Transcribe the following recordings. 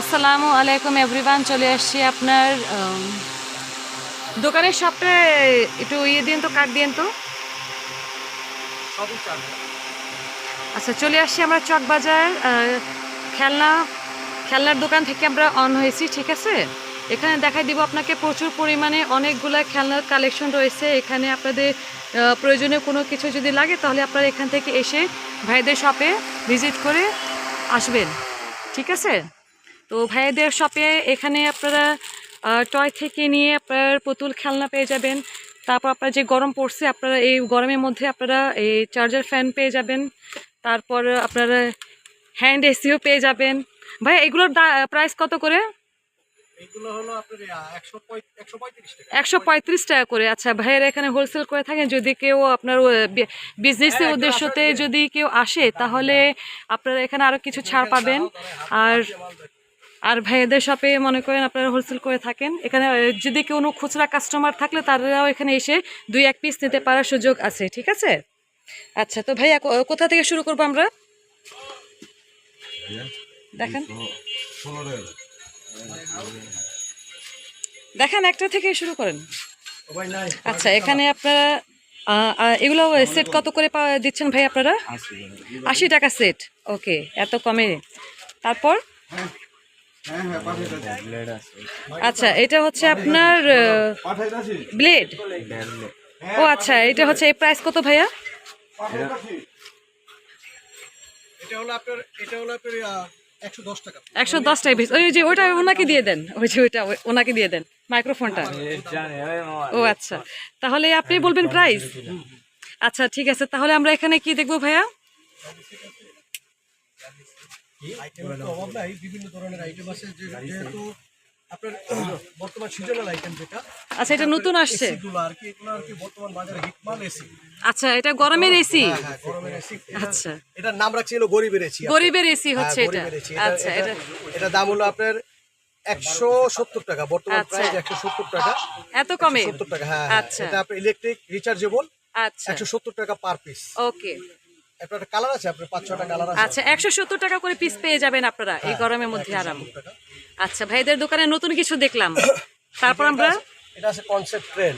আসসালামু আলাইকুম এভরিওয়ান চলে আসছি আপনার দোকানের সবটা একটু ইয়ে দিন তো কাট দিন তো। আচ্ছা চলে আসছি আমরা চকবাজার খেলনা খেলনার দোকান থেকে আমরা অন হয়েছি ঠিক আছে? এখানে দেখাই দিব আপনাকে প্রচুর পরিমাণে অনেকগুলা খেলনার কালেকশন রয়েছে। এখানে আপনাদের প্রয়োজনীয় কোনো কিছু যদি লাগে তাহলে আপনারা এখান থেকে এসে ভাইদের শপে ভিজিট করে আসবেন। ঠিক আছে? তো ভাইদের শপে এখানে আপনারা টয় থেকে নিয়ে আপনার পুতুল খেলনা পেয়ে যাবেন। তারপর আপনার যে গরম পড়ছে আপনারা এই গরমের মধ্যে আপনারা এই চার্জার ফ্যান পেয়ে যাবেন। তারপর আপনারা হ্যান্ড এসিও পেয়ে যাবেন। ভাই এগুলোর প্রাইস কত করে? পঁয়ত্রিশ টাকা। একশো পঁয়ত্রিশ টাকা করে। আচ্ছা ভাইয়েরা এখানে হোলসেল করে থাকেন যদি কেউ আপনার বিজনেসের হ্যাঁ, উদ্দেশ্যতে যদি কেউ আসে তাহলে আপনারা এখানে আরও কিছু ছাড় পাবেন। আর আর ভাইয়াদের শপে মনে করেন আপনারা হোলসেল করে থাকেন। এখানে যদি কোনো খুচরা কাস্টমার থাকলে তারাও এখানে এসে দুই এক পিস নিতে পারার সুযোগ আছে ঠিক আছে? আচ্ছা তো ভাইয়া কো- কোথা থেকে শুরু করব আমরা? দেখেন। দেখেন একটা থেকে শুরু করেন। আচ্ছা এখানে আপনারা এগুলো সেট কত করে পাওয়া দিচ্ছেন ভাই আপনারা? আশি টাকা। সেট ওকে এত কমে। তারপর? হ্যাঁ। আচ্ছা এটা হচ্ছে আপনার ব্লেড? ও আচ্ছা এটা হচ্ছে এই প্রাইস কত ভাইয়া? এটা হলো আপনার এটা হলো আপনার একশো দশ টাকা। একশো দশ টাকা পিস ওই যে ওইটা ওনাকে দিয়ে দেন। ওই যে ওনাকে দিয়ে দেন মাইক্রোফোনটা। ও আচ্ছা। তাহলে আপনি বলবেন প্রাইস আচ্ছা ঠিক আছে। তাহলে আমরা এখানে কি দেখব ভাইয়া? আইটেমের অভাব নাই বিভিন্ন ধরনের আইটেম আছে যেহেতু আপনার বর্তমান সিজনাল আইটেম যেটা আচ্ছা এটা নতুন আসছে? এসিগুলো আর কি এগুলো আর কি বর্তমান বাজারে হিটমাল এসি। আচ্ছা এটা গরমের এসি? হ্যাঁ গরমের এসি। আচ্ছা। এটার নাম রাখছি হলো গরিবের এসি গরিবের এসি হ্যাঁ, হচ্ছে এটা। আচ্ছা এটা এটা দাম হলো আপনার একশো সত্তর টাকা বর্তমান। প্রাইস একশো সত্তর টাকা। এত কমে? সত্তর টাকা হ্যাঁ হ্যাঁ। আচ্ছা। এটা আপনার ইলেকট্রিক রিচার্জেবল আচ্ছা। একশো সত্তর টাকা পার পিস ওকে। আপনার কালার আছে আপনার পাঁচ ছটা কালার আছে। আচ্ছা একশো সত্তর টাকা করে পিস পেয়ে যাবেন আপনারা এই গরমের মধ্যে আরাম। আচ্ছা ভাইদের দোকানে নতুন কিছু দেখলাম। তারপর আমরা এটা আছে কনসেপ্ট ট্রেন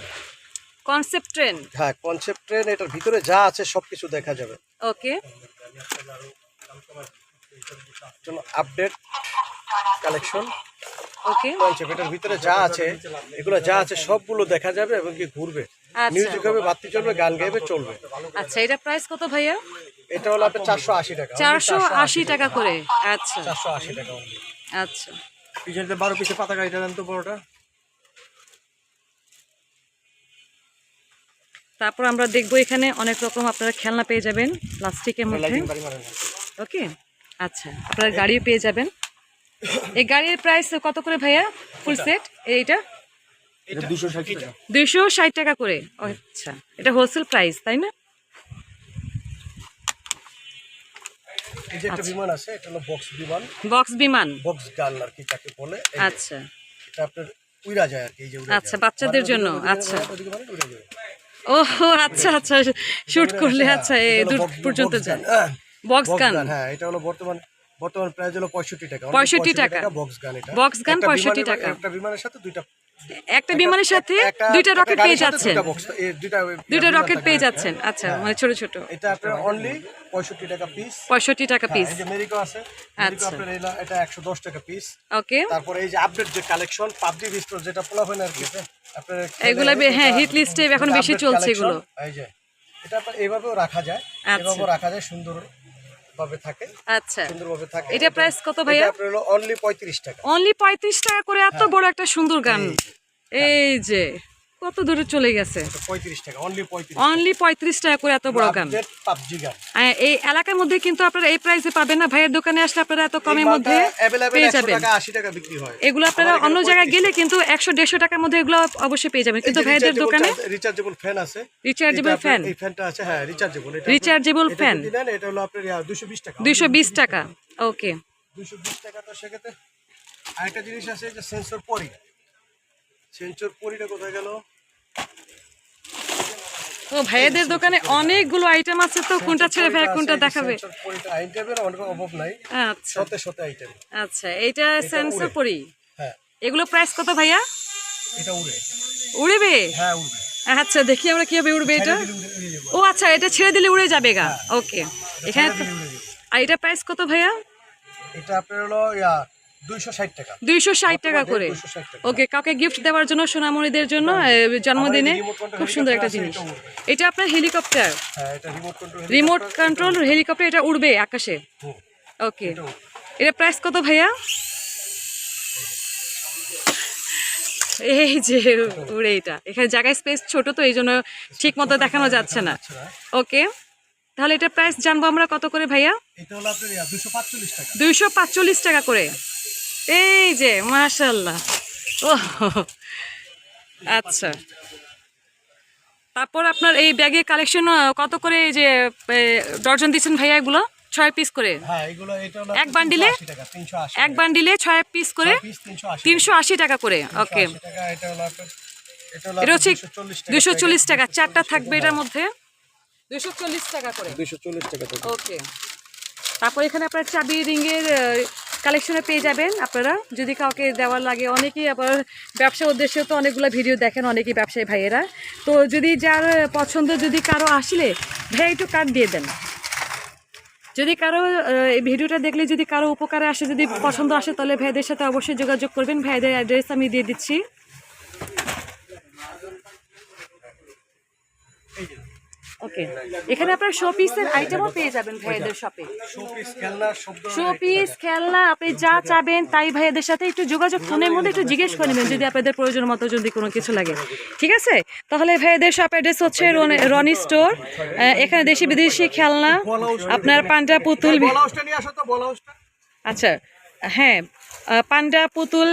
কনসেপ্ট ট্রেন হ্যাঁ কনসেপ্ট ট্রেন এটার ভিতরে যা আছে সবকিছু দেখা যাবে। Okay update collection okay concept এটার ভিতরে যা আছে এগুলো যা আছে সবগুলো দেখা যাবে এবং কি ঘুরবে। মিউজিক হবে বাতি চলবে গান গাইবে চলবে। আচ্ছা এটা প্রাইস কত ভাইয়া? এটা হলো আপনার চারশো আশি টাকা। চারশো আশি টাকা করে। আচ্ছা। চারশো আশি টাকা আচ্ছা। পিছনে বারো পিসে পাতা গাড়িটা দেন তো বড়টা। তারপর আমরা দেখব এখানে অনেক রকম আপনারা খেলনা পেয়ে যাবেন প্লাস্টিকের মধ্যে। ওকে? আচ্ছা আপনারা গাড়িও পেয়ে যাবেন। এই গাড়ির প্রাইস কত করে ভাইয়া? ফুল সেট এইটা? দুইশো ষাট টাকা। করে। ও, আচ্ছা এটা হোলসেল প্রাইস তাই না? এই যে একটা বিমান আছে এটা হলো বক্স বিমান। বক্স বিমান? বক্স গান আর কি যাকে বলে। আচ্ছা। এটা আপনার উইরা যায় আর কি এই যে আচ্ছা বাচ্চাদের মানে জন্য আচ্ছা। মানে মানে আচ্ছা আচ্ছা শুট করলে আচ্ছা দূর পর্যন্ত যায়। হ্যাঁ। বক্স গান। হ্যাঁ এটা হলো বর্তমান বর্তমান প্রাইস হলো পঁয়ষট্টি টাকা। 65 টাকা। বক্স গান এটা। 65 টাকা। একটা বিমানের সাথে দুইটা একটা বিমানের সাথে দুইটা রকেট পেয়ে যাচ্ছেন। দুইটা রকেট পেয়ে হ্যাঁ। যাচ্ছেন। আচ্ছা মানে ছোট ছোট। এটা আপনার অনলি পঁয়ষট্টি টাকা পিস পঁয়ষট্টি টাকা পিস এই মেরিকো আছে। আচ্ছা। আপনার এটা একশো দশ টাকা পিস ওকে তারপরে এই যে আপডেট যে কালেকশন পাবজি বিস্টোর যেটা পোলা হয় না আর কি আপনার এগুলা হ্যাঁ, list এ এখন বেশি চলছে এগুলো। এই যে। এটা আপনার এইভাবেও রাখা যায়। আচ্ছা। এভাবেও রাখা যায় সুন্দর ভাবে থাকে। আচ্ছা। সুন্দরভাবে থাকে। এটা প্রাইস কত ভাইয়া? এটা হলো অনলি পঁয়ত্রিশ টাকা। অনলি পঁয়ত্রিশ টাকা করে এত বড় একটা সুন্দর গান। এই এই যে কত দূরে চলে গেছে? অনলি পঁয়ত্রিশ টাকা করে এত বড় গান। এই এলাকার মধ্যে কিন্তু আপনারা এই প্রাইসে পাবেন না। ভাইয়ের দোকানে আসলে আপনারা এত কমের মধ্যে পেয়ে যাবেন। হয়। এগুলো আপনারা অন্য জায়গায় গেলে কিন্তু একশো দেড়শো টাকার মধ্যে এগুলো অবশ্যই পেয়ে যাবেন। কিন্তু ভাইদের দোকানে রিচার্জেবল ফ্যান আছে। রিচার্জেবল ফ্যান এই ফ্যানটা আছে হ্যাঁ রিচার্জেবল Rechargeable এটা হলো আপনার বিশ টাকা। দুইশো বিশ টাকা। ওকে টাকা। তো সেক্ষেত্রে আরেকটা জিনিস আছে যে সেন্সর পরি। সেন্সর পরিটা কোথায় গেল? ও ভাইয়াদের দোকানে অনেকগুলো আইটেম আছে তো কোনটা ছেড়ে ভাইয়া কোনটা দেখাবে? আইটেমের অনেক অভাব নাই আচ্ছা। আইটেম আচ্ছা এইটা সেন্সর পরি? হ্যাঁ। এগুলো প্রাইস কত ভাইয়া? এটা উড়ে। উড়বে? হ্যাঁ উড়বে। আচ্ছা দেখি আমরা কীভাবে উড়বে এটা। ও আচ্ছা এটা ছেড়ে দিলে উড়ে যাবে গা। ওকে এখানে উড়ে যাবে। আর এটা প্রাইস কত ভাইয়া? এটা আপনার হলো দুইশো ষাট টাকা। করে। ওকে কাউকে গিফট দেওয়ার জন্য সোনামণিদের জন্য জন্মদিনে খুব সুন্দর একটা জিনিস। এটা আপনার helicopter remote control remote control helicopter এটা উড়বে আকাশে। ওকে এটা প্রাইস কত ভাইয়া? এই যে উড়ে এটা। এখানে জায়গায় স্পেস ছোট তো এই জন্য ঠিক মতো দেখানো যাচ্ছে না। ওকে তাহলে এটা প্রাইস জানব আমরা কত করে ভাইয়া? এটা হলো আপনার ইয়া দুশো পাঁচচল্লিশ টাকা। দুইশো পাঁচচল্লিশ টাকা করে। এই যে মাশাল্লাহ ও আচ্ছা। তারপর আপনার এই ব্যাগের কালেকশন কত করে এই যে ডর্জন দিচ্ছেন ভাইয়া এগুলো? ছয় পিস করে। হ্যাঁ এক বান্ডিলে? এক বান্ডিলে ছয় পিস করে? তিনশো আশি টাকা। করে ওকে এটা হচ্ছে দুশো চল্লিশ টাকা চারটা থাকবে এটার মধ্যে। দুশো চল্লিশ টাকা করে। দুশো চল্লিশ টাকা থেকে ওকে। তারপর এখানে আপনার চাবি রিংয়ের কালেকশনে পেয়ে যাবেন আপনারা। যদি কাউকে দেওয়ার লাগে অনেকেই আবার ব্যবসা উদ্দেশ্যে তো অনেকগুলো ভিডিও দেখেন অনেকেই ব্যবসায়ী ভাইয়েরা। তো যদি যার পছন্দ যদি কারও আসলে ভাই একটু কার্ড দিয়ে দেন। যদি কারও এই ভিডিওটা দেখলে যদি কারও উপকারে আসে যদি পছন্দ আসে তাহলে ভাইদের সাথে অবশ্যই যোগাযোগ করবেন। ভাইদের অ্যাড্রেস আমি দিয়ে দিচ্ছি। ওকে এখানে আপনার শো পিসের আইটেমও পেয়ে যাবেন ভাইদের শপে শোপিস খেলনা শো পিস খেলনা আপনি যা চাবেন তাই ভাইয়াদের সাথে একটু যোগাযোগ ফোনের মধ্যে একটু জিজ্ঞেস করে নেবেন যদি আপনাদের প্রয়োজন মতো যদি কোনো কিছু লাগে। ঠিক আছে? তাহলে ভাইয়াদের শপ অ্যাড্রেস হচ্ছে রনি- স্টোর এখানে দেশি বিদেশি খেলনা আপনার পান্ডা পুতুল আচ্ছা হ্যাঁ পান্ডা পুতুল